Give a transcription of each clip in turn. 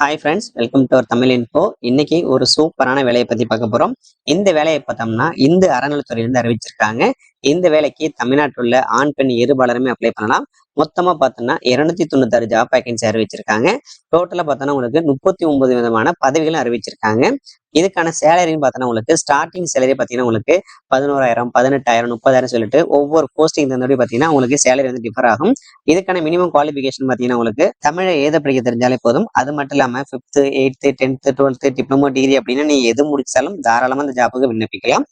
Hi friends welcome to our Tamil info இன்னைக்கு ஒரு சூப்பரான வேலையை பத்தி பார்க்க போறோம். இந்த வேலையை பார்த்தோம்னா இந்து அறநிலைத்துறையிலிருந்து அறிவிச்சிருக்காங்க. இந்த வேலைக்கு தமிழ்நாட்டில் உள்ள ஆண் பெண் இருபாலருமே அப்ளை பண்ணலாம். மொத்தமாக பார்த்தோம்னா இருநூத்தி தொண்ணூத்தாறு ஜாப் வேகன்சி அறிவிச்சிருக்காங்க டோட்டலா பார்த்தோன்னா உங்களுக்கு முப்பத்தி ஒன்பது விதமான பதவிகளும் அறிவிச்சிருக்காங்க. இதுக்கான சேலரின்னு பார்த்தோன்னா உங்களுக்கு ஸ்டார்டிங் சேலரி பார்த்தீங்கன்னா உங்களுக்கு பதினோராயிரம் பதினெட்டாயிரம் முப்பதாயிரம் சொல்லிட்டு ஒவ்வொரு போஸ்டிங் தந்தபடி பார்த்தீங்கன்னா உங்களுக்கு சேலரி வந்து டிஃபர் ஆகும். இதுக்கான மினிமம் குவாலிஃபிகேஷன் பார்த்தீங்கன்னா உங்களுக்கு தமிழை எழுத படிக்க தெரிஞ்சாலே போதும். அது மட்டும் இல்லாமல் fifth eighth tenth twelfth diploma degree அப்படின்னா நீ எது முடிச்சாலும் தாராளமாக அந்த ஜாப்புக்கு விண்ணப்பிக்கலாம்.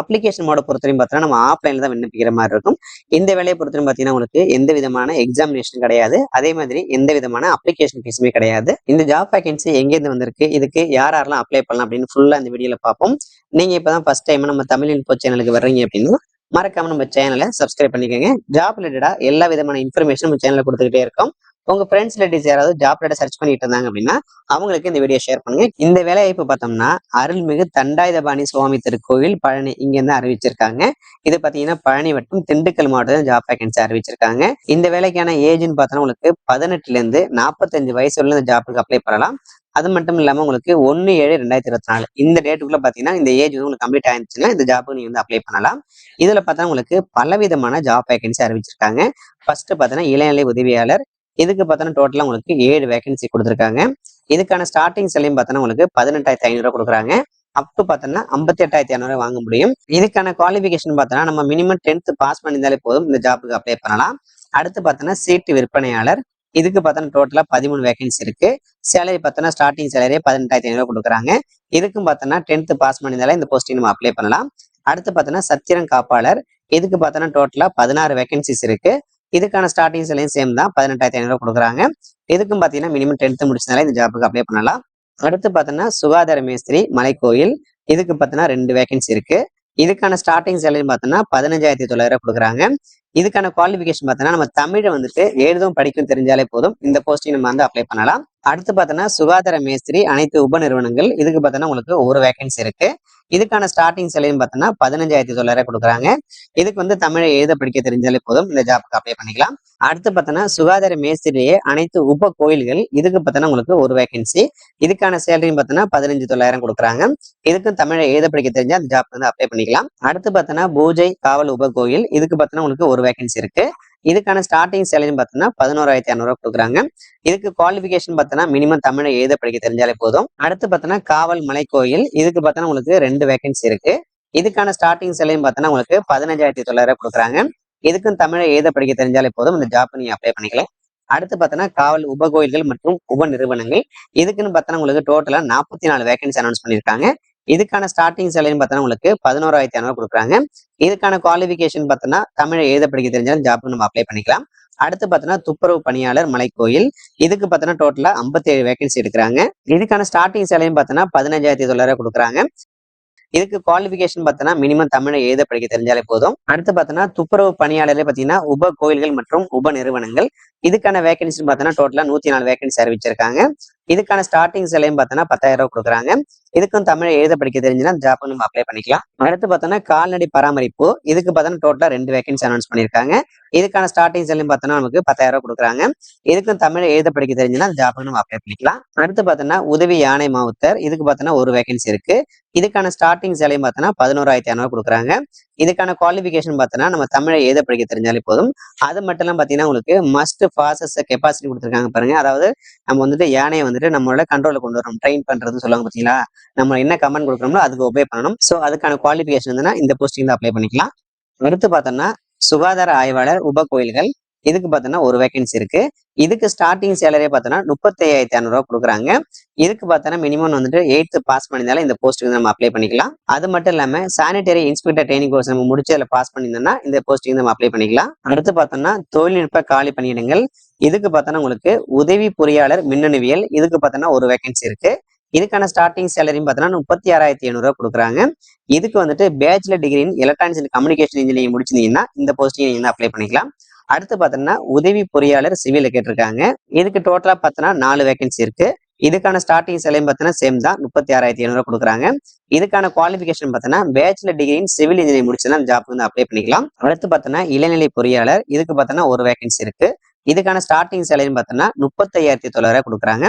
அப்ளிகேஷன் மோட பொறுத்தவரையும் பார்த்தீங்கன்னா நம்ம ஆஃப்லைன்ல தான் விண்ணப்பிக்கிற மாதிரி இருக்கும். இந்த வேலையை பொறுத்தவரையும் பார்த்தீங்கன்னா உங்களுக்கு எந்த விதமான எக்ஸாமினேஷன் கிடையாது. அதே மாதிரி எந்த விதமான அப்ளிகேஷன் ஃபீஸுமே கிடையாது. இந்த ஜாப் வேகன்சி எங்கேருந்து வந்திருக்கு? இதுக்கு யார் யாரெல்லாம் அப்ளை பண்ணலாம் அப்படின்னு ஃபுல்லாக இந்த வீடியோல பார்ப்போம். நீங்க இப்பதான் ஃபர்ஸ்ட் டைம் நம்ம தமிழ் இன்போ சேனலுக்கு வர்றீங்க அப்படின்னா மறக்காம நம்ம சேனலை சப்ஸ்கிரைப் பண்ணிக்கோங்க. ஜாப் ரிலேட்டடா எல்லா விதமான இன்ஃபர்மேஷன் நம்ம சேனலில் கொடுத்துக்கிட்டே இருக்கோம். உங்க ஃப்ரெண்ட்ஸ் ரிலேட்டிவ்ஸ் யாராவது ஜாப் ரிலேட்டட் சர்ச் பண்ணிட்டு இருந்தாங்க அப்படின்னா அவங்களுக்கு இந்த வீடியோ ஷேர் பண்ணுங்க. இந்த வேலைவாய்ப்பு பார்த்தோம்னா அருள்மிகு தண்டாயுதபாணி சுவாமி திருக்கோவில் பழனி இங்க இருந்து அறிவிச்சிருக்காங்க. இது பாத்தீங்கன்னா பழனி மற்றும் திண்டுக்கல் மாவட்டத்தில் ஜாப் வேகன்சி அறிவிச்சிருக்காங்க. இந்த வேலைக்கான ஏஜ்னு பார்த்தோம்னா உங்களுக்கு பதினெட்டுல இருந்து நாற்பத்தஞ்சு வயசு உள்ள இந்த ஜாப்புக்கு அப்ளை பண்ணலாம். அது மட்டும் இல்லாமல் உங்களுக்கு ஒன்று ஏழு ரெண்டாயிரத்தி இருபத்தி நாலு இந்த டேட்டுக்குள்ள பார்த்தீங்கன்னா இந்த ஏஜ் வந்து உங்களுக்கு கம்ப்ளீட் ஆயிருந்துச்சுன்னா இந்த ஜாப்புக்கு நீங்கள் வந்து அப்ளை பண்ணலாம். இதில் பார்த்தா உங்களுக்கு பலவிதமான ஜாப் வேகன்சி அறிவிச்சிருக்காங்க. ஃபர்ஸ்ட் பார்த்தீங்கன்னா இளநிலை உதவியாளர் இதுக்கு பார்த்தோன்னா டோட்டலாக உங்களுக்கு ஏழு வேகன்சி கொடுத்துருக்காங்க. இதுக்கான ஸ்டார்டிங் செல்லையும் பார்த்தோன்னா உங்களுக்கு பதினெட்டாயிரத்தி ஐநூறு கொடுக்குறாங்க. அப் டு பார்த்தோன்னா ஐம்பத்தி எட்டாயிரத்தி ஐநூறு வாங்க முடியும். இதுக்கான குவாலிஃபிகேஷன் பார்த்தோன்னா நம்ம மினிமம் டென்த்து பாஸ் பண்ணியிருந்தாலே போதும் இந்த ஜாப்புக்கு அப்ளை பண்ணலாம். அடுத்து பார்த்தோன்னா சீட்டு விற்பனையாளர். இதுக்கு பார்த்தோன்னா டோட்டலாக பதிமூணு வேகன்சி இருக்கு. சேலரி பார்த்தோன்னா ஸ்டார்டிங் சேலரி பதினெட்டாயிரத்தி ஐநூறு கொடுக்குறாங்க. இதுக்கும் பார்த்தோன்னா டென்த் பாஸ் பண்ணியிருந்தாலே இந்த போஸ்டிங் நம்ம அப்ளை பண்ணலாம். அடுத்து பார்த்தோன்னா சத்திரம் காப்பாளர். இதுக்கு பார்த்தோன்னா டோட்டலாக பதினாறு வேகன்சிஸ் இருக்கு. இதுக்கான ஸ்டார்டிங் சேலையும் சேம் தான். பதினெட்டாயிரத்தி ஐநூறு கொடுக்குறாங்க. இதுக்கும் பார்த்தீங்கன்னா மினிமம் டென்த் முடிச்சதுனால இந்த ஜாப்புக்கு அப்ளை பண்ணலாம். அடுத்து பார்த்தோன்னா சுகாதார மேஸ்திரி மலைக்கோயில் இதுக்கு பார்த்தோன்னா ரெண்டு வேகன்சி இருக்கு. இதுக்கான ஸ்டார்டிங் சேலரின்னு பார்த்தோன்னா பதினஞ்சாயிரத்தி தொள்ளாயிரம் கொடுக்குறாங்க. இதுக்கான குவாலிஃபிகேஷன் பார்த்தோன்னா நம்ம தமிழை வந்துட்டு எழுதும் படிக்கும் தெரிஞ்சாலே போதும். இந்த போஸ்டிங் நம்ம வந்து அப்ளை பண்ணலாம். அடுத்து பார்த்தோன்னா சுகாதார மேஸ்திரி அனைத்து உப நிறுவனங்கள். இதுக்கு பார்த்தோன்னா உங்களுக்கு ஒரு வேகன்சி இருக்கு. இதுக்கான ஸ்டார்டிங் சேலரி பார்த்தோன்னா பதினஞ்சாயிரத்தி தொள்ளாயிரம் கொடுக்குறாங்க. இதுக்கு வந்து தமிழை எழுத படிக்க தெரிஞ்சாலே போதும். இந்த ஜாப்புக்கு அப்ளை பண்ணிக்கலாம். அடுத்து பார்த்தோன்னா சுகாதார மேஸ்திரியே அனைத்து உப கோயில்கள். இதுக்கு பார்த்தோன்னா உங்களுக்கு ஒரு வேகன்சி இதுக்கான சேலரியும் பார்த்தோன்னா பதினஞ்சு தொள்ளாயிரம் கொடுக்குறாங்க. இதுக்கும் தமிழை எழுத படிக்க தெரிஞ்சால் அந்த ஜாப் வந்து அப்ளை பண்ணிக்கலாம். அடுத்து பார்த்தோன்னா பூஜை காவல் உப கோயில். இதுக்கு பார்த்தோன்னா உங்களுக்கு ஒரு வேகன்சி இருக்கு. இதுக்கான ஸ்டார்டிங் சேலரின்னு பார்த்தோன்னா பதினோராயிரத்தி இரநூறுவா கொடுக்குறாங்க. இதுக்கு குவாலிஃபிகேஷன் பார்த்தோன்னா மினிமம் தமிழை எழுத படிக்க தெரிஞ்சாலே போதும். அடுத்து பார்த்தோன்னா காவல் மலைக்கோயில் இதுக்கு பார்த்தோன்னா உங்களுக்கு ரெண்டு வேகன்சி இருக்கு. இதுக்கான ஸ்டார்டிங் சேலரின்னு பார்த்தோன்னா உங்களுக்கு பதினஞ்சாயிரத்தி தொள்ளாயிரம் கொடுக்குறாங்க. இதுக்கும் தமிழை எழுத படிக்க தெரிஞ்சாலே போதும். இந்த ஜாப் நீங்க அப்ளை பண்ணிக்கலாம் அடுத்து பார்த்தோன்னா காவல் உபகோயில்கள் மற்றும் உப நிறுவனங்கள் இதுக்குன்னு பார்த்தோன்னா உங்களுக்கு டோட்டலாக நாற்பத்தி நாலு வேகன்சி அனௌன்ஸ் பண்ணியிருக்காங்க. இதுக்கான ஸ்டார்டிங் சேலரி பார்த்தோன்னா உங்களுக்கு பதினோராயிரத்தி ஐநூறு கொடுக்குறாங்க. இதுக்கான குவாலிஃபிகேஷன் பார்த்தோன்னா தமிழை எழுத படிக்க தெரிஞ்சாலும் ஜாப் நம்ம அப்ளை பண்ணிக்கலாம். அடுத்து பார்த்தோன்னா துப்புரவு பணியாளர் மலைக்கோயில். இதுக்கு பார்த்தோன்னா டோட்டலா ஐம்பத்தி ஏழு வேகன்சி எடுக்கிறாங்க. இதுக்கான ஸ்டார்டிங் சேலரி பார்த்தோன்னா பதினஞ்சாயிரத்தி தொள்ளாயிரம் கொடுக்குறாங்க. இதுக்கு குவாலிஃபிகேஷன் பார்த்தோன்னா மினிமம் தமிழை எழுத படிக்க தெரிஞ்சாலே போதும். அடுத்து பார்த்தோன்னா துப்புரவு பணியாளரே பார்த்தீங்கன்னா உப கோயில்கள் மற்றும் உப நிறுவனங்கள். இதுக்கான வேகன்சின்னு பார்த்தோன்னா டோட்டலா நூத்தி நாலு வேகன்சி அறிவிச்சிருக்காங்க. இதுக்கான ஸ்டார்டிங் சிலையும் பார்த்தோன்னா பத்தாயிரம் ரூபா கொடுக்குறாங்க. இதுக்கும் தமிழை எழுத படிக்க தெரிஞ்சுன்னா ஜாப் நம்ம அப்ளை பண்ணிக்கலாம். அடுத்து பார்த்தோன்னா கால்நடை பராமரிப்பு. இதுக்கு பார்த்தோன்னா டோட்டலாக ரெண்டு வேகன்சி அனௌன்ஸ் பண்ணியிருக்காங்க. இதுக்கான ஸ்டார்டிங் சிலையும் பார்த்தோன்னா நமக்கு பத்தாயிரம் ரூபா கொடுக்குறாங்க. இதுக்கும் தமிழை எழுத படிக்க தெரிஞ்சுன்னா ஜாப் நம்ம அப்ளை பண்ணிக்கலாம். அடுத்து பார்த்தோன்னா உதவி யானை மாவுத்தர். இதுக்கு பார்த்தோன்னா ஒரு வேகன்சி இருக்கு. இதுக்கான ஸ்டார்டிங் சிலையும் பார்த்தோன்னா பதினோராயிரத்தி ஐநூறு கொடுக்குறாங்க. இதுக்கான குவாலிஃபிகேஷன் பார்த்தோன்னா நம்ம தமிழை எழுத படிக்க தெரிஞ்சாலே போதும். அது மட்டும் எல்லாம் பார்த்தீங்கன்னா உங்களுக்கு மஸ்ட் ஃபாசஸ் கெப்பாசிட்டி கொடுத்துருக்காங்க பாருங்க. அதாவது நம்ம வந்துட்டு யானையை வந்து வந்துட்டு நம்மளோட கண்ட்ரோல கொண்டு வரணும். ட்ரெயின் பண்ணுறதுன்னு சொல்லுவாங்க பார்த்தீங்களா நம்ம என்ன கமெண்ட் கொடுக்குறோமோ அதுக்கு ஒபே பண்ணணும். ஸோ அதுக்கான குவாலிஃபிகேஷன் வந்து இந்த போஸ்டிங் அப்ளை பண்ணிக்கலாம். அடுத்து பார்த்தோம்னா சுகாதார ஆய்வாளர் உப கோயில்கள். இதுக்கு பார்த்தோன்னா ஒரு வேகன்சி இருக்கு. இதுக்கு ஸ்டார்டிங் சேலரியே பார்த்தோன்னா முப்பத்தி ஐயாயிரத்தி இரநூறுவா கொடுக்குறாங்க. இதுக்கு பார்த்தோன்னா மினிமம் வந்துட்டு எயித்து பாஸ் பண்ணியிருந்தாலும் இந்த போஸ்ட்டுக்கு நம்ம அப்ளை பண்ணிக்கலாம். அது மட்டும் இல்லாம சானிடரி இன்ஸ்பெக்டர் ட்ரைனிங் கோர்ஸ் நம்ம முடிச்சு அதில் பாஸ் பண்ணியிருந்தோம்னா இந்த போஸ்ட்டுக்கு நம்ம அப்ளை பண்ணிக்கலாம். அடுத்து பார்த்தோம்னா தொழில்நுட்ப காலி பணியிடங்கள். இதுக்கு பார்த்தோன்னா உங்களுக்கு உதவி பொறியாளர் மின்னணுவியல். இதுக்கு பார்த்தோன்னா ஒரு வேகன்சி இருக்கு. இதுக்கான ஸ்டார்டிங் சேலரியும் பார்த்தோன்னா முப்பத்தி ஆறாயிரத்தி எழுநூறுவா கொடுக்குறாங்க. இதுக்கு வந்துட்டு bachelor degree in electronics and communication engineering முடிச்சிருந்தீங்கன்னா இந்த போஸ்டிங் நீங்கள் அப்ளை பண்ணிக்கலாம். அடுத்து பார்த்தோம்னா உதவி பொறியாளர் சிவில கேட்டிருக்காங்க. இதுக்கு டோட்டலாக பார்த்தோன்னா நாலு வேகன்சி இருக்கு. இதுக்கான ஸ்டார்டிங் சேலையும் பார்த்தீங்கன்னா சேம் தான். முப்பத்தி ஆறாயிரத்தி ஐநூறு கொடுக்குறாங்க. இதுக்கான குவாலிஃபிகேஷன் பார்த்தோன்னா பேச்சுலர் டிகிரி சிவில் இன்ஜினியரிங் முடிச்சுன்னா ஜாப் வந்து அப்ளை பண்ணிக்கலாம். அடுத்து பார்த்தோன்னா இளநிலை பொறியாளர் இதுக்கு பார்த்தோன்னா ஒரு வேகன்சி இருக்கு. இதுக்கான ஸ்டார்டிங் சேலரி பார்த்தோன்னா முப்பத்தையாயிரத்தி தொள்ளாயிரம் கொடுக்குறாங்க.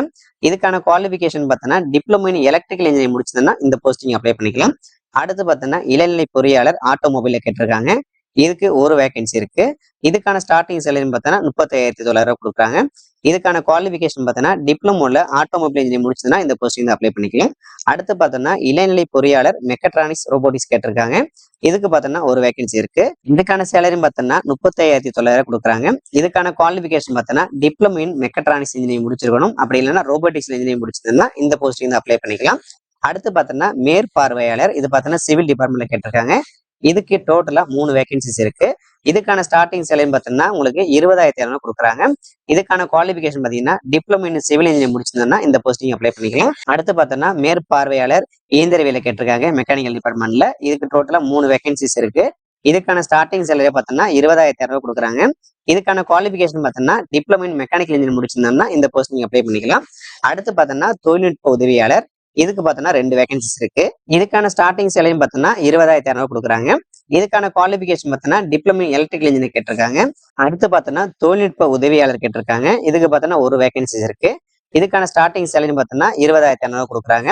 இதுக்கான குவாலிஃபிகேஷன் பார்த்தோன்னா டிப்ளமோ இன் எலக்ட்ரிக்கல் இன்ஜினியரிங் முடிச்சதுன்னா இந்த போஸ்டிங் அப்ளை பண்ணிக்கலாம். அடுத்து பார்த்தோன்னா இளநிலை பொறியாளர் ஆட்டோமொபைல கேட்டிருக்காங்க. இதுக்கு ஒரு வேகன்சி இருக்கு. இதுக்கான ஸ்டார்டிங் சேலரின்னு பார்த்தோன்னா முப்பத்தாயிரத்தி தொள்ளாயிரம் கொடுக்குறாங்க. இதுக்கான குவாலிஃபிகேஷன் பார்த்தோன்னா டிப்ளமோல ஆட்டோமொபைல் இன்ஜினியர் முடிச்சதுன்னா இந்த போஸ்டிங் அப்ளை பண்ணிக்கலாம். அடுத்து பார்த்தோன்னா இளநிலை பொறியாளர் மெக்கட்ரானிக்ஸ் ரோபோட்டிக்ஸ் கேட்டிருக்காங்க. இதுக்கு பார்த்தோன்னா ஒரு வேகன்சி இருக்கு. இதுக்கான சேலரின்னு பார்த்தோன்னா முப்பத்தாயிரத்தி தொள்ளாயிரம் கொடுக்குறாங்க. இதுக்கான குவாலிஃபிகேஷன் பார்த்தோன்னா டிப்ளமோ இன் மெக்கட்ரானிக்ஸ் இன்ஜினியரிங் முடிச்சிருக்கணும். அப்படி இல்லைன்னா ரோபோட்டிக்ஸ் இன்ஜினியரிங் முடிச்சதுன்னா இந்த போஸ்டிங் அப்ளை பண்ணிக்கலாம். அடுத்து பார்த்தோன்னா மேற்பார்வையாளர் இது பார்த்தோன்னா சிவில் டிபார்ட்மெண்ட்ல கேட்டிருக்காங்க. இதுக்கு டோட்டலா மூணு வேகன்சிஸ் இருக்கு. இதுக்கான ஸ்டார்டிங் சேலரி பார்த்தீங்கன்னா உங்களுக்கு இருபதாயிரத்தி இரநூறு கொடுக்குறாங்க. இதுக்கான குவாலிஃபிகேஷன் பார்த்தீங்கன்னா டிப்ளமோ இன் சிவில் இன்ஜினியர் முடிச்சிருந்தோம்னா இந்த போஸ்டிங் அப்ளை பண்ணிக்கலாம். அடுத்து பார்த்தோன்னா மேற்பார்வையாளர் இயந்திரவியலை கேட்டிருக்காங்க மெக்கானிக்கல் டிபார்ட்மெண்ட்ல இதுக்கு டோட்டலா மூணு வேகன்சிஸ் இருக்கு. இதுக்கான ஸ்டார்டிங் சேலரி பார்த்தோன்னா இருபதாயிரத்தி இரநூறு கொடுக்குறாங்க. இதுக்கான குவாலிஃபிகேஷன் பார்த்தோன்னா டிப்ளமோ இன் மெக்கானிக்கல் இன்ஜினியர் முடிச்சிருந்தோம்னா இந்த போஸ்டிங் அப்ளை பண்ணிக்கலாம். அடுத்து பார்த்தோன்னா தொழில்நுட்ப உதவியாளர் இதுக்கு பார்த்தோன்னா ரெண்டு வேகன்சிஸ் இருக்கு. இதுக்கான ஸ்டார்டிங் சேலையும் பார்த்தோன்னா இருபதாயிரத்தி இரநூறு கொடுக்குறாங்க. இதுக்கான குவாலிஃபிகேஷன் பார்த்தோன்னா டிப்ளமோ எலக்ட்ரிக்கல் இன்ஜினியர் கேட்டிருக்காங்க. அடுத்து பார்த்தோன்னா தொழில்நுட்ப உதவியாளர் கேட்டிருக்காங்க. இதுக்கு பார்த்தோன்னா ஒரு வேகன்சிஸ் இருக்கு. இதுக்கான ஸ்டார்டிங் சேலரி பார்த்தோன்னா இருபதாயிரத்தி இரநூறு கொடுக்குறாங்க.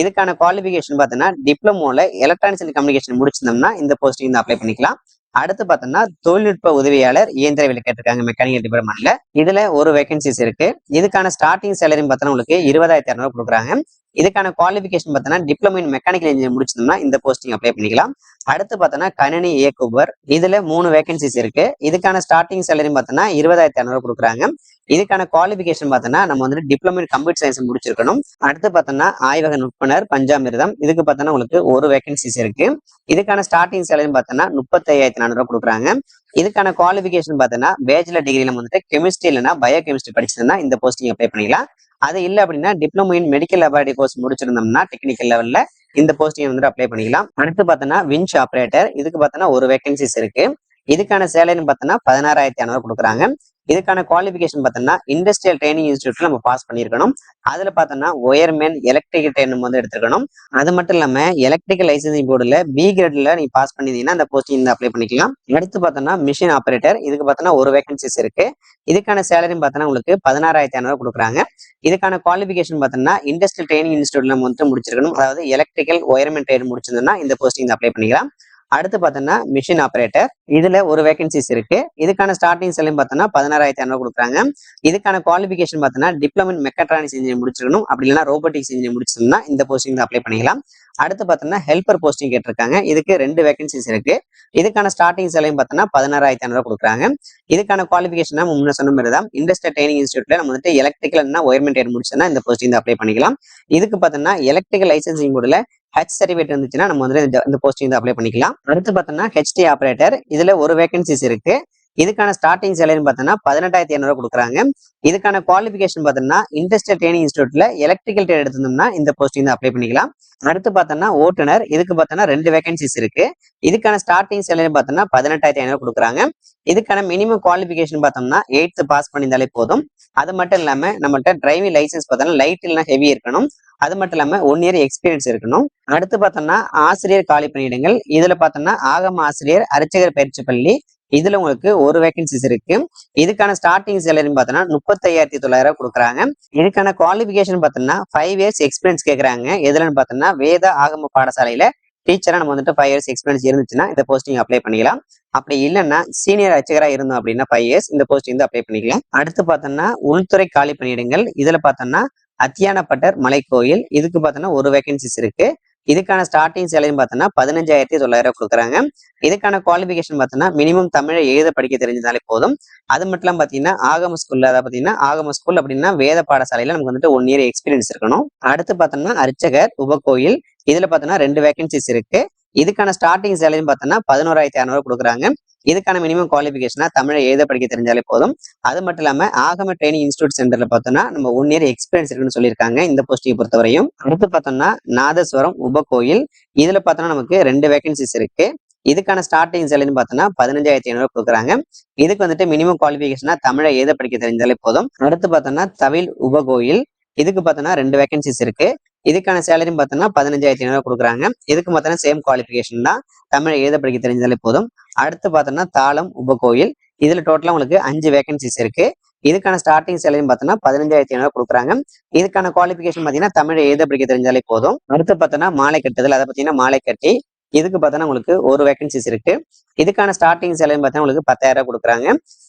இதுக்கான குவாலிஃபிகேஷன் பார்த்தோன்னா டிப்ளமோல எலக்ட்ரானிக்ஸ் அண்ட் கம்யூனிகேஷன் முடிச்சிருந்தோம்னா இந்த போஸ்டிங் அப்ளை பண்ணிக்கலாம். அடுத்து பார்த்தோம்னா தொழில்நுட்ப உதவியாளர் இயந்திர வேலை கேட்டிருக்காங்க மெக்கானிக்கல் டிபார்ட்மெண்ட்ல இதுல ஒரு வேகன்சிஸ் இருக்கு. இதுக்கான ஸ்டார்டிங் சேலரி பார்த்தோன்னா உங்களுக்கு இருபதாயிரத்தி இரநூறு கொடுக்குறாங்க. இதுக்கான குவாலிஃபிகேஷன் பார்த்தோன்னா டிப்ளமோ இன் மெக்கானிக்கல் இன்ஜினியர் முடிச்சிருந்தோம்னா இந்த போஸ்டிங் அப்ளை பண்ணிக்கலாம். அடுத்து பார்த்தோன்னா கணினி இயக்குபர் இதுல மூணு வேகன்சிஸ் இருக்கு. இதுக்கான ஸ்டார்டிங் சேலரி பார்த்தோன்னா இருபதாயிரத்தி இரநூறு கொடுக்குறாங்க. இதுக்கான குவாலிஃபிகேஷன் பார்த்தோன்னா நம்ம வந்து டிப்ளமோ இன் கம்ப்யூட்டர் சயின்ஸ் முடிச்சிருக்கணும். அடுத்து பார்த்தோன்னா ஆய்வக நுட்பனர் பஞ்சாமிர்தம். இதுக்கு பார்த்தோன்னா உங்களுக்கு ஒரு வேகன்சிஸ் இருக்கு. இதுக்கான ஸ்டார்டிங் சேலரி பார்த்தோன்னா முப்பத்தையாயிரத்தி நானூறு கொடுக்குறாங்க. இதுக்கான குவாலிஃபிகேஷன் பார்த்தோன்னா பேச்சுலர் டிகிரில வந்துட்டு கெமிஸ்ட்ரி இல்லைன்னா பயோ கெமிஸ்ட்ரி படிச்சதுன்னா இந்த போஸ்டிங் அப்ளை பண்ணிக்கலாம். அது இல்லை அப்படின்னா diploma in medical laboratory course முடிச்சிருந்தோம்னா technical லெவல்ல இந்த போஸ்டிங் வந்துட்டு அப்ளை பண்ணிக்கலாம். அடுத்து பார்த்தோன்னா விஞ்ச் ஆப்ரேட்டர் இதுக்கு பார்த்தோன்னா ஒரு வேகன்சிஸ் இருக்கு. இதுக்கான சேலரின்னு பார்த்தோன்னா பதினாறாயிரத்தி ஐநூறு கொடுக்குறாங்க. இதுக்கான குவாலிஃபிகேஷன் பார்த்தோம்னா இண்டஸ்ட்ரியல் ட்ரைனிங் இன்ஸ்டியூட்ல நம்ம பாஸ் பண்ணியிருக்கணும். அதில் பார்த்தோம்னா ஒயர்மேன் எலக்ட்ரிக்கல் ட்ரைனிங் வந்து எடுத்துருக்கணும். அது மட்டும் இல்லாமல் எலக்ட்ரிக்கல் லைசன்சிங் போர்டுல பி கிரேடில் நீங்கள் பாஸ் பண்ணிருந்தீங்கன்னா அந்த போஸ்டிங் வந்து அப்ளை பண்ணிக்கலாம். அடுத்து பார்த்தோம்னா மிஷின் ஆப்ரேட்டர் இதுக்கு பார்த்தோன்னா ஒரு வேகன்சிஸ் இருக்கு. இதுக்கான சேலரின்னு பார்த்தோன்னா உங்களுக்கு பதினாறாயிரத்தி ஐநூறு கொடுக்குறாங்க. இதுக்கான குவாலிஃபிகேஷன் பார்த்தோம்னா இண்டஸ்ட்ரியல் ட்ரைனிங் இன்ஸ்டியூட்ல நம்ம வந்து முடிச்சிருக்கணும். அதாவது எலக்ட்ரிக்கல் ஒயர்மெண்ட் ட்ரைனிங் முடிச்சிருந்தோம்னா இந்த போஸ்டிங் அப்ளை பண்ணிக்கலாம். அடுத்து பார்த்தோன்னா மிஷின் ஆபரேட்டர் இதுல ஒரு வேகன்சிஸ் இருக்கு. இதுக்கான ஸ்டார்டிங் சேலரி பார்த்தோன்னா பதினாறாயிரத்தி ஐநூறு கொடுக்குறாங்க. இதுக்கான குவாலிஃபிகேஷன் பார்த்தோன்னா டிப்ளமோ இன் மெக்கட்ரானிக்ஸ் இன்ஜினியர் முடிச்சிருக்கணும். அப்படி இல்லைன்னா ரோபோட்டிக்ஸ் இன்ஜினியர் முடிச்சிருந்தா இந்த போஸ்டிங் அப்ளை பண்ணிக்கலாம். அடுத்து பார்த்தோம்னா ஹெல்பர் போஸ்டிங் கேட்டிருக்காங்க. இதுக்கு ரெண்டு வேகன்சிஸ் இருக்கு. இதுக்கான ஸ்டார்டிங் செலவு பார்த்தோம்னா பதினாறாயிரத்தி ஐநூறு கொடுக்குறாங்க. இதுக்கான குவாலிஃபிகேஷன் முன்ன சொன்ன மாதிரி தான். இண்டஸ்ட்ரியல் ட்ரைனிங் இன்ஸ்டியூட்ல நம்ம வந்துட்டு எலக்ட்ரிக்கல் ஒயர்மெண்ட் முடிச்சோன்னா இந்த போஸ்டிங் அப்ளை பண்ணிக்கலாம். இதுக்கு பார்த்தோம்னா எலக்ட்ரிக்கல் லைசன்சிங் போர்டில் ஹெச் சர்டிஃபிகேட் இருந்துச்சுன்னா நம்ம வந்து இந்த- போஸ்டிங் அப்ளை பண்ணிக்கலாம். அடுத்து பார்த்தோம்னா ஹெச்டி ஆபரேட்டர் இதுல ஒரு வேகன்சிஸ் இருக்கு. இதுக்கான ஸ்டார்டிங் சேலரின்னு பார்த்தோன்னா பதினெட்டாயிரத்தி ஐநூறு கொடுக்குறாங்க. இதுக்கான குவாலிஃபிகேஷன் பார்த்தோம்னா இண்டஸ்ட்ரியல் ட்ரைனிங் இன்ஸ்டியூட்ல எலக்ட்ரிக்கல் ட்ரேட் எடுத்திருந்தோம்னா இந்த போஸ்டிங் அப்ளை பண்ணிக்கலாம். அடுத்து பார்த்தோம்னா ஓட்டுநர் இதுக்கு பார்த்தோன்னா ரெண்டு வேகன்சிஸ் இருக்கு. இதுக்கான ஸ்டார்டிங் சேலரி பார்த்தோம்னா பதினெட்டாயிரத்தி ஐநூறு கொடுக்குறாங்க. இதுக்கான மினிமம் குவாலிஃபிகேஷன் பார்த்தோம்னா எயித்து பாஸ் பண்ணியிருந்தாலே போதும். அது மட்டும் இல்லாம நம்மகிட்ட டிரைவிங் லைசன்ஸ் பார்த்தோம்னா லைட் இல்லைனா ஹெவி இருக்கணும். அது மட்டும் இல்லாம ஒன் இயர் எக்ஸ்பீரியன்ஸ் இருக்கணும். அடுத்து பார்த்தோம்னா ஆசிரியர் காலி பணியிடங்கள். இதுல பார்த்தோம்னா ஆகம ஆசிரியர் அர்ச்சகர் பயிற்சி பள்ளி இதுல உங்களுக்கு ஒரு வேகன்சிஸ் இருக்கு. இதுக்கான ஸ்டார்டிங் சேலரி பார்த்தோம்னா முப்பத்தையாயிரத்தி தொள்ளாயிரம் கொடுக்குறாங்க. இதுக்கான குவாலிஃபிகேஷன் பார்த்தோம்னா ஃபைவ் இயர்ஸ் எக்ஸ்பீரியன்ஸ் கேட்குறாங்க எதுலன்னு பார்த்தோம்னா வேத ஆகம பாடசாலையில டீச்சராக நம்ம வந்துட்டு ஃபைவ் இயர்ஸ் எக்ஸ்பீரியன்ஸ் இருந்துச்சுன்னா இந்த போஸ்டிங் அப்ளை பண்ணிக்கலாம். அப்படி இல்லைன்னா சீனியர் அர்ச்சகரா இருந்தோம் அப்படின்னா ஃபைவ் இயர்ஸ் இந்த போஸ்டிங் வந்து அப்ளை பண்ணிக்கலாம். அடுத்து பார்த்தோம்னா உள்துறை காலி பணியிடங்கள் இதுல பார்த்தோம்னா அத்தியானப்பட்டர் மலைக்கோயில். இதுக்கு பார்த்தோம்னா ஒரு வேகன்சிஸ் இருக்கு. இதுக்கான ஸ்டார்டிங் சேலரி பார்த்தோன்னா பதினஞ்சாயிரத்தி தொள்ளாயிரம் கொடுக்குறாங்க. இதுக்கான குவாலிஃபிகேஷன் பார்த்தோன்னா மினிமம் தமிழை எழுத படிக்க தெரிஞ்சதாலே போதும். அது மட்டும் இல்லாம பாத்தீங்கன்னா ஆகம ஸ்கூல்ல அதாவது பார்த்தீங்கன்னா ஆகம ஸ்கூல் அப்படின்னா வேத பாடசாலையில நமக்கு வந்துட்டு ஒன் இயர் எக்ஸ்பீரியன்ஸ் இருக்கணும். அடுத்து பார்த்தோம்னா அர்ச்சகர் உபகோயில் இதுல பார்த்தோம்னா ரெண்டு வேகன்சிஸ் இருக்கு. இதுக்கான ஸ்டார்டிங் சேலரி பார்த்தோம்னா பதினோராயிரத்தி இரநூறு கொடுக்குறாங்க. இதுக்கான மினிமம் குவாலிஃபிகேஷனா தமிழை எழுத படிக்க தெரிஞ்சாலே போதும். அது மட்டும் இல்லாம ஆகம ட்ரைனிங் இன்ஸ்டியூட் சென்டர்ல பார்த்தோம்னா நம்ம ஒன் இயர் எக்ஸ்பீரியன்ஸ் இருக்குன்னு சொல்லியிருக்காங்க இந்த போஸ்டிங்கை பொறுத்தவரையும். அடுத்து பார்த்தோம்னா நாதஸ்வரம் உபகோயில். இதுல பார்த்தோம்னா நமக்கு ரெண்டு வேகன்சிஸ் இருக்கு. இதுக்கான ஸ்டார்டிங் சேலரின்னு பார்த்தோம்னா பதினஞ்சாயிரத்தி ஐநூறு கொடுக்குறாங்க. இதுக்கு வந்துட்டு மினிமம் குவாலிஃபிகேஷனா தமிழை எழுத படிக்க தெரிஞ்சாலே போதும். அடுத்து பார்த்தோம்னா தவில் உபகோயில். இதுக்கு பார்த்தோம்னா ரெண்டு வேகன்சிஸ் இருக்கு. இதுக்கான சேலரியும் பார்த்தோம்னா பதினஞ்சாயிரத்தி ஐநூறு கொடுக்குறாங்க. இதுக்கு பார்த்தோம்னா சேம் குவாலிஃபிகேஷன் தான். தமிழை எழுத படிக்க தெரிஞ்சாலே போதும். அடுத்து பார்த்தோம்னா தாளம் உபகோயில். இதுல டோட்டலா உங்களுக்கு அஞ்சு வேகன்சிஸ் இருக்கு. இதுக்கான ஸ்டார்டிங் சேலரியும் பார்த்தோம்னா பதினஞ்சாயிரத்தி ஐநூறு கொடுக்குறாங்க. இதுக்கான குவாலிஃபிகேஷன் பார்த்தீங்கன்னா தமிழ் எழுத படிக்க தெரிஞ்சாலே போதும். அடுத்து பார்த்தோன்னா மாலை கட்டுதல். அதை பார்த்தீங்கன்னா மாலை கட்டி இதுக்கு பார்த்தோன்னா உங்களுக்கு ஒரு வேகன்சிஸ் இருக்கு. இதுக்கான ஸ்டார்டிங் சேலரி பார்த்தா உங்களுக்கு பத்தாயிரம் ரூபாய் கொடுக்குறாங்க.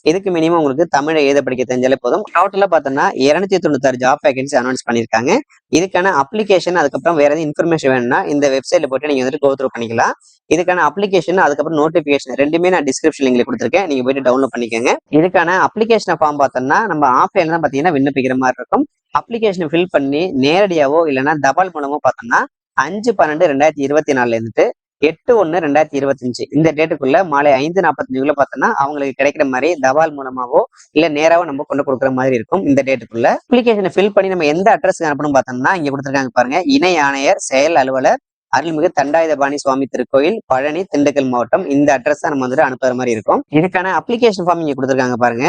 இதுக்கு மினிமம் உங்களுக்கு தமிழை எழுத படிக்க தெரிஞ்சாலே போதும். டோட்டலாக பார்த்தோம்னா இரநூத்தி தொண்ணூத்தாறு ஜாப் வேகன்சி அனௌன்ஸ் பண்ணியிருக்காங்க. இதுக்கான அப்ளிகேஷன் அதுக்கப்புறம் வேற எதுவும் இன்ஃபர்மேஷன் வேணும்னா இந்த வெப்சைட்ல போட்டு நீங்க வந்துட்டு கோத்ரூ பண்ணிக்கலாம். இதுக்கான அப்ளிகேஷன் அதுக்கப்புறம் நோட்டிபிகேஷன் ரெண்டுமே நான் டிஸ்கிரிப்ஷன் லிங்க்ல கொடுத்துருக்கேன். நீங்க போயிட்டு டவுன்லோட் பண்ணிக்கோங்க. இதுக்கான அப்ளிகேஷன் ஃபார்ம் பார்த்தோம்னா நம்ம ஆஃப்லைன்ல தான் பார்த்தீங்கன்னா விண்ணப்பிக்கிற மாதிரி இருக்கும். அப்ளிகேஷன் ஃபில் பண்ணி நேரடியாவோ இல்லைன்னா தபால் மூலமோ பார்த்தோம்னா அஞ்சு பன்னெண்டு ரெண்டாயிரத்தி இருபத்தி நாலுல இருந்துட்டு எட்டு ஒன்னு ரெண்டாயிரத்தி இருபத்தஞ்சு. இந்த டேட்டுக்குள்ள மாலை ஐந்து நாற்பத்தஞ்சுக்குள்ள பார்த்தோம்னா அவங்களுக்கு கிடைக்கிற மாதிரி தபால் மூலமாவோ இல்ல நேராவோ நம்ம கொண்டு கொடுக்குற மாதிரி இருக்கும் இந்த டேட்டுக்குள்ள அப்ளிகேஷனை ஃபில் பண்ணி நம்ம எந்த அட்ரஸ்க்கு அனுப்பணும் பார்த்தோம்னா இங்க கொடுத்துருக்காங்க பாருங்க. இணை ஆணையர் செயல் அலுவலர் அருள்மிகு தண்டாயுதபாணி சுவாமி திருக்கோயில் பழனி திண்டுக்கல் மாவட்டம். இந்த அட்ரஸ் தான் நம்ம வந்துட்டு அனுப்புற மாதிரி இருக்கும். இதுக்கான அப்ளிகேஷன் ஃபார்ம் இங்க கொடுத்துருக்காங்க பாருங்க.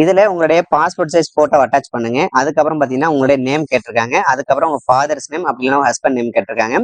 இதுல உங்களுடைய பாஸ்போர்ட் சைஸ் போட்டோ அட்டாச் பண்ணுங்க. அதுக்கப்புறம் பாத்தீங்கன்னா உங்களுடைய நேம் கேட்டிருக்காங்க. அதுக்கப்புறம் உங்க ஃபாதர்ஸ் நேம் அப்படின்னா ஹஸ்பண்ட் நேம் கேட்டிருக்காங்க.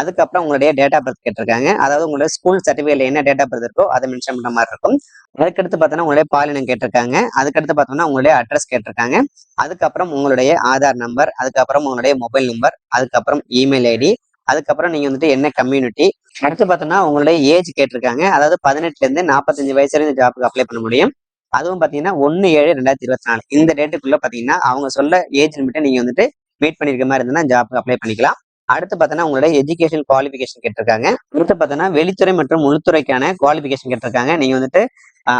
அதுக்கப்புறம் உங்களுடைய டேட் ஆஃப் பர்த் கேட்டிருக்காங்க. அதாவது உங்களுடைய ஸ்கூல் சர்டிஃபிகேட்ல என்ன டேட் ஆஃப் பர்த் இருக்கோ அதை மென்ஷன் பண்ற மாதிரி இருக்கும். அதுக்கடுத்து பார்த்தோன்னா உங்களுடைய பாலினம் கேட்டிருக்காங்க. அதுக்கடுத்து பார்த்தோம்னா உங்களுடைய அட்ரஸ் கேட்டிருக்காங்க. அதுக்கப்புறம் உங்களுடைய ஆதார் நம்பர் அதுக்கப்புறம் உங்களுடைய மொபைல் நம்பர் அதுக்கப்புறம் இமெயில் ஐடி அதுக்கப்புறம் நீங்க வந்துட்டு என்ன கம்யூனிட்டி அடுத்து பார்த்தோம்னா உங்களுடைய ஏஜ் கேட்டிருக்காங்க. அதாவது பதினெட்டுல இருந்து நாற்பத்தஞ்சு வயசு வரைக்கும் இந்த ஜாப்புக்கு அப்ளை பண்ண முடியும். அதுவும் பாத்தீங்கன்னா ஒன்று ஏழு ரெண்டாயிரத்தி இருபத்தி நாலு. இந்த டேட்டுக்குள்ள பாத்தீங்கன்னா அவங்க சொல்ல ஏஜ் லிமிட்டை நீங்க வந்துட்டு மீட் பண்ணிருக்க மாதிரி இருந்ததுன்னா ஜாப் அப்ளை பண்ணிக்கலாம். அடுத்து பார்த்தோன்னா உங்களுடைய எஜுகேஷன் குவாலிஃபிகேஷன் கேட்டிருக்காங்க. அடுத்து பார்த்தோன்னா வெளித்துறை மற்றும் உள்துறைக்கான குவாலிஃபிகேஷன் கேட்டிருக்காங்க. நீங்க வந்துட்டு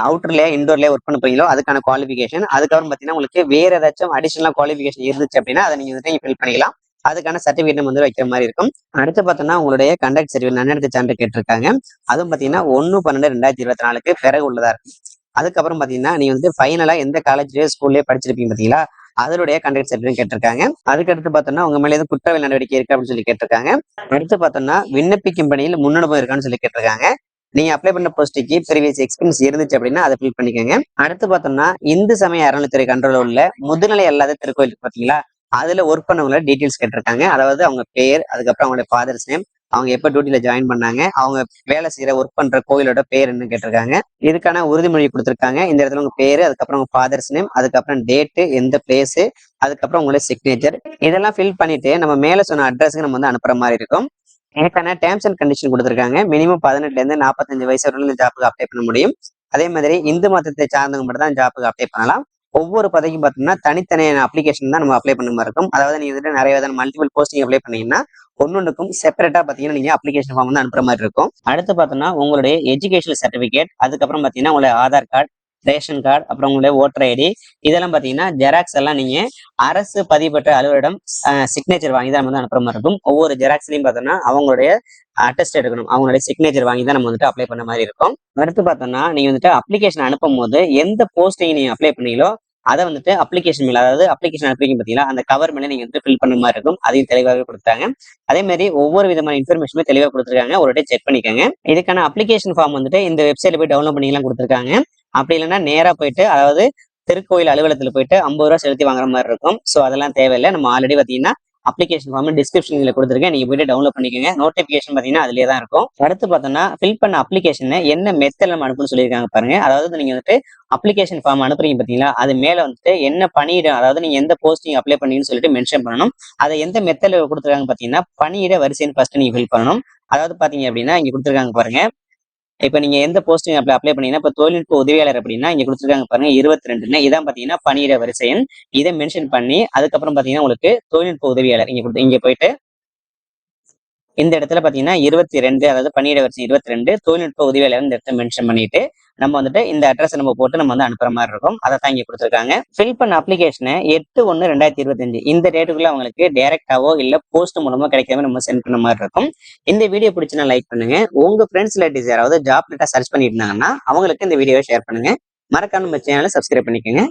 அவுட்டர்லேயே இண்டோர்லயே ஒர்க் பண்ண போறீங்களோ அதுக்கான குவாலிஃபிகேஷன் அதுக்கப்புறம் பார்த்தீங்கன்னா உங்களுக்கு வேற ஏதாச்சும் அடிஷனல் குவாலிஃபிகேஷன் இருந்துச்சு அப்படின்னா அதை நீங்க வந்துட்டு ஃபில் பண்ணிக்கலாம். அதுக்கான சர்டிஃபிகேட் வந்து வைக்கிற மாதிரி இருக்கும். அடுத்து பார்த்தோன்னா உங்களுடைய கண்டக்ட் சர்டிஃபிகேட் நன்னடத்தை சான்று கேட்டிருக்காங்க. அதுவும் பார்த்தீங்கன்னா ஒன்று பன்னெண்டு ரெண்டாயிரத்தி இருபத்தி நாலுக்கு பிறகு உள்ளதா இருக்கும். அதுக்கப்புறம் பாத்தீங்கன்னா நீங்க வந்து ஃபைனலா எந்த காலேஜ்லேயே ஸ்கூல்லேயே படிச்சிருப்பீங்க பாத்தீங்களா? அதனுடைய கண்டக்ட் சர்டிஃபிகேட் கேட்டிருக்காங்க. அதுக்கடுத்து பார்த்தோம்னா உங்க மேலே எதுவும் குற்றவியல் நடவடிக்கை இருக்கு அப்படின்னு சொல்லி கேட்டிருக்காங்க. அடுத்து பார்த்தோம்னா விண்ணப்பிக்கும் பணியில் முன்னனுபவம் இருக்கான்னு சொல்லி கேட்டிருக்காங்க. நீங்க அப்ளை பண்ண போஸ்ட்டுக்கு ப்ரீவியஸ் எக்ஸ்பீரியன்ஸ் இருந்துச்சு அப்படின்னா அதை ஃபில் பண்ணிக்கோங்க. அடுத்து பார்த்தோம்னா இந்து சமய அறநிலைத்துறை கண்ட்ரோல் உள்ள முதுநிலை அல்லாத திருக்கோயில் பார்த்தீங்களா பாத்தீங்களா? அதுல ஒர்க் பண்ணவங்கள டீட்டெயில்ஸ் கேட்டிருக்காங்க. அதாவது அவங்க பேர் அதுக்கப்புறம் அவங்களுடைய ஃபாதர்ஸ் நேம் அவங்க எப்ப டியூட்டில ஜாயின் பண்ணாங்க அவங்க வேலை செய்யற ஒர்க் பண்ற கோயிலோட பேர் என்ன கேட்டிருக்காங்க. இதுக்கான உறுதிமொழி கொடுத்துருக்காங்க. இந்த இடத்துல உங்க பேரு அதுக்கப்புறம் உங்க ஃபாதர்ஸ் நேம் அதுக்கப்புறம் டேட்டு எந்த பிளேஸ் அதுக்கப்புறம் உங்களோட சிக்னேச்சர் இதெல்லாம் ஃபில் பண்ணிட்டு நம்ம மேல சொன்ன அட்ரஸ்க்கு நம்ம வந்து அனுப்புற மாதிரி இருக்கும். எனக்கான டேர்ம்ஸ் அண்ட் கண்டிஷன் கொடுத்துருக்காங்க. மினிமம் பதினெட்டுல இருந்து நாற்பத்தஞ்சு வயசு வரைக்கும் இந்த ஜாப்புக்கு அப்ளை பண்ண முடியும். அதே மாதிரி இந்து மதத்தை சார்ந்தவங்க மட்டும் தான் ஜாப்புக்கு அப்ளை பண்ணலாம். ஒவ்வொரு பதவியும் பார்த்தீங்கன்னா தனித்தனியான அப்ளிகேஷன் தான் நம்ம அப்ளை பண்ண மாதிரி இருக்கும். அதாவது நீங்க வந்துட்டு நிறைய விதமான மல்டிபிள் போஸ்டிங் அப்ளை பண்ணீங்கன்னா ஒன்னொன்றுக்கும் செப்பரேட்டா பாத்தீங்கன்னா நீங்க அப்ளிகேஷன் ஃபார்ம் வந்து அனுப்புற மாதிரி இருக்கும். அடுத்து பார்த்தோம்னா உங்களுடைய எஜுகேஷனல் சர்டிபிகேட் அதுக்கப்புறம் பாத்தீங்கன்னா உங்களுடைய ஆதார் கார்டு ரேஷன் கார்டு அப்புறம் உங்களுடைய ஓட்டர் ஐடி இதெல்லாம் பாத்தீங்கன்னா ஜெராக்ஸ் எல்லாம் நீங்க அரசு பதிவு பெற்ற அலுவலரிடம் சிக்னேச்சர் வாங்கி தான் நம்ம வந்து அனுப்புற மாதிரி இருக்கும். ஒவ்வொரு ஜெராக்ஸ்லயும் பார்த்தோம்னா அவங்களுடைய அட்டஸ்ட் எடுக்கணும் அவங்களுடைய சிக்னேச்சர் வாங்கி தான் நம்ம வந்துட்டு அப்ளை பண்ண மாதிரி இருக்கும். அடுத்து பார்த்தோம்னா நீங்க வந்துட்டு அப்ளிகேஷன் அனுப்பும் போது எந்த போஸ்டிங் நீங்க அப்ளை பண்ணீங்களோ அதை வந்துட்டு அப்ளிகேஷன் மேல அதாவது அப்ளிகேஷன் அனுப்பிங்க பார்த்தீங்கன்னா அந்த கவர் மேலே நீங்க வந்து ஃபில் பண்ண மாதிரி இருக்கும். அதையும் தெளிவாகவே கொடுத்தாங்க. அதே மாதிரி ஒவ்வொரு விதமான இன்ஃபர்மேஷனுமே தெளிவாக கொடுத்துருக்காங்க. ஒரு டே செக் பண்ணிக்கோங்க. இதுக்கான அப்ளிகேஷன் ஃபார்ம் வந்துட்டு இந்த வெப்சைட்ல போய் டவுன்லோட் பண்ணிக்கலாம் கொடுத்துருக்காங்க. அப்படி இல்லைன்னா நேராக போயிட்டு அதாவது திருக்கோயில் அலுவலகத்தில் போயிட்டு ஐம்பது ரூபா செலுத்தி வாங்குற மாதிரி இருக்கும். ஸோ அதெல்லாம் தேவையில்லை. நம்ம ஆல்ரெடி பார்த்தீங்கன்னா அப்ளிகேஷன் ஃபார்ம் டிஸ்கிரிப்ஷன்ல கொடுத்துருக்கேன். நீங்க போயிட்டு டவுன்லோட் பண்ணிக்கோங்க. நோட்டிஃபிகேஷன் பாத்தீங்கன்னா அதிலே தான் இருக்கும். அடுத்து பார்த்தோம்னா ஃபில் பண்ண அப்ளிகேஷன் என்ன மெத்தட் நம்ம அனுப்புன்னு சொல்லியிருக்காங்க பாருங்க. அதாவது நீங்க வந்துட்டு அப்ளிகேஷன் ஃபார்ம் அனுப்புறீங்க பாத்தீங்களா அது மேல வந்துட்டு என்ன பணியிடம் அதாவது நீங்க எந்த போஸ்டிங் அப்ளை பண்ணீங்கன்னு சொல்லிட்டு மென்ஷன் பண்ணணும். அதை எந்த மெத்தடில் கொடுத்துருக்காங்க பாத்தீங்கன்னா பணியிட வரிசைன்னு ஃபர்ஸ்ட் நீங்க ஃபில் பண்ணணும். அதாவது பாத்தீங்க அப்படின்னா இங்க கொடுத்துருக்காங்க பாருங்க. இப்ப நீங்க எந்த போஸ்டிங் அப்ளை அப்ளை பண்ணீங்கன்னா இப்போ தொழில்நுட்ப உதவியாளர் அப்படின்னா இங்க கொடுத்துருக்காங்க பாருங்க இருபத்தி ரெண்டுன்னு இதான் பாத்தீங்கன்னா பணியிட வரிசையன். இதை மென்ஷன் பண்ணி அதுக்கப்புறம் பாத்தீங்கன்னா உங்களுக்கு தொழில்நுட்ப உதவியாளர் இங்க கொடுத்து இங்க போயிட்டு இந்த இடத்துல பாத்தீங்கன்னா இருபத்தி ரெண்டு அதாவது பன்னிரெண்டு வருஷம் இருபத்தி ரெண்டு தொழில்நுட்ப உதவியாளர் இந்த இடத்துல மென்ஷன் பண்ணிட்டு நம்ம வந்துட்டு இந்த அட்ரஸ் நம்ம போட்டு நம்ம வந்து அனுப்புற மாதிரி இருக்கும். அதை தான் இங்க கொடுத்துருக்காங்க. ஃபில் பண்ண அப்ளிகேஷனை எட்டு ஒன்னு ரெண்டாயிரத்தி இருபத்தஞ்சு. இந்த டேட்டுக்குள்ள அவங்களுக்கு டைரக்டாவோ இல்லை போஸ்ட் மூலமாக கிடைக்கிற மாதிரி நம்ம சென்ட் பண்ண மாதிரி இருக்கும். இந்த வீடியோ பிடிச்சினா லைக் பண்ணுங்க. உங்க ஃப்ரெண்ட்ஸ் லேட்டிஸ் யாராவது ஜாப் லெட்டா சர்ச் பண்ணிட்டு இருந்தாங்கன்னா அவங்களுக்கு இந்த வீடியோவை ஷேர் பண்ணுங்க. மறக்காம நம்ம சேனலை சப்ஸ்கிரைப் பண்ணிக்கோங்க.